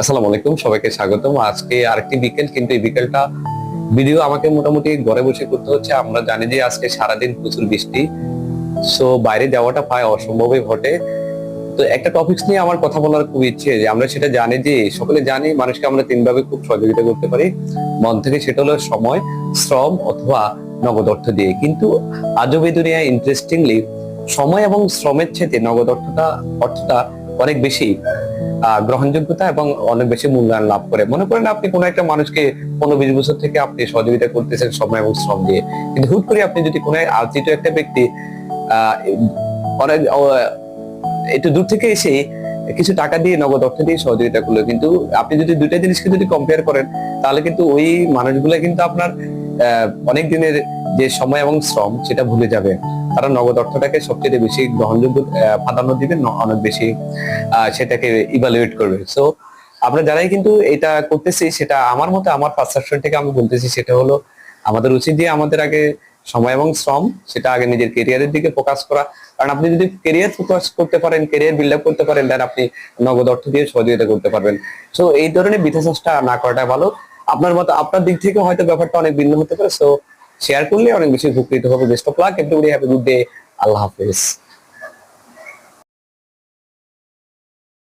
আসসালামু আলাইকুম, সবাইকে স্বাগতম। আজকে আরেকটি বিকেল, কিন্তু এই বিকেলটা ভিডিও আমাকে মোটামুটি ঘরে বসে করতে হচ্ছে। আমরা জানি যে আজকে সারাদিন প্রচুর বৃষ্টি সো বাইরে যাওয়াটা প্রায় অসম্ভবই ঘটে তো একটা টপিকস নিয়ে আমার কথা বলার খুব ইচ্ছে যে, আমরা সেটা জানি যে, সকলে জানি মানুষকে আমরা তিনভাবে খুব সহযোগিতা করতে পারি। মন থেকে সেটা হলো সময়, শ্রম অথবা নগদ অর্থ দিয়ে। কিন্তু আজব এই দুনিয়ায় ইন্টারেস্টিংলি সময় এবং শ্রমের চেয়ে নগদ অর্থটা অর্থটা অনেক বেশি। গ্রহণযোগ্যতা এবং অনেক বেশি মূল্যায়ন লাভ করে। মনে করেন আপনি কোনো একটা মানুষকে পনেরো বিশ বছর থেকে আপনি সহযোগিতা করতেছেন সময় এবং শ্রম দিয়ে। কিন্তু হুট করে আপনি যদি কোনো আলোচিত একটা ব্যক্তি অনেক একটু দূর থেকে এসে কিছু টাকা দিয়ে নগদ অর্থ দিয়ে সহযোগিতা করল, কিন্তু আপনি যদি দুইটা জিনিসকে যদি কম্পেয়ার করেন, তাহলে কিন্তু ওই মানুষগুলো কিন্তু আপনার অনেক দিনের যে সময় এবং শ্রম সেটা ভুলে যাবে। তারা নগদ অর্থটাকে সবচেয়ে বেশি গ্রহণযোগ্য প্রাধান্য দিবে অনেক বেশি সেটাকে ইভালুয়েট করবে। সো আমরা যারাই কিন্তু এটা করতেছি, সেটা আমার মতে, আমার পারসেপশন থেকে আমি বলতেছি, সেটা হলো আমাদের উচিত যে আমাদের আগে সময় এবং শ্রম, সেটা আগে নিজের কেরিয়ারের দিকে ফোকাস করা। কারণ আপনি যদি কেরিয়ার ফোকাস করতে পারেন কেরিয়ার বিল্ড আপ করতে পারেন দেন আপনি নগদ অর্থ দিয়ে সহযোগিতা করতে পারবেন। সো এই ধরনের বিধা চেষ্টা না করাটা ভালো। আপনার মতো, আপনার দিক থেকে হয়তো ব্যাপারটা অনেক ভিন্ন হতে পারে সো শেয়ার করলে অনেক বেশি উপকৃত হবে। Best of luck everybody have a good day আল্লাহ হাফেজ।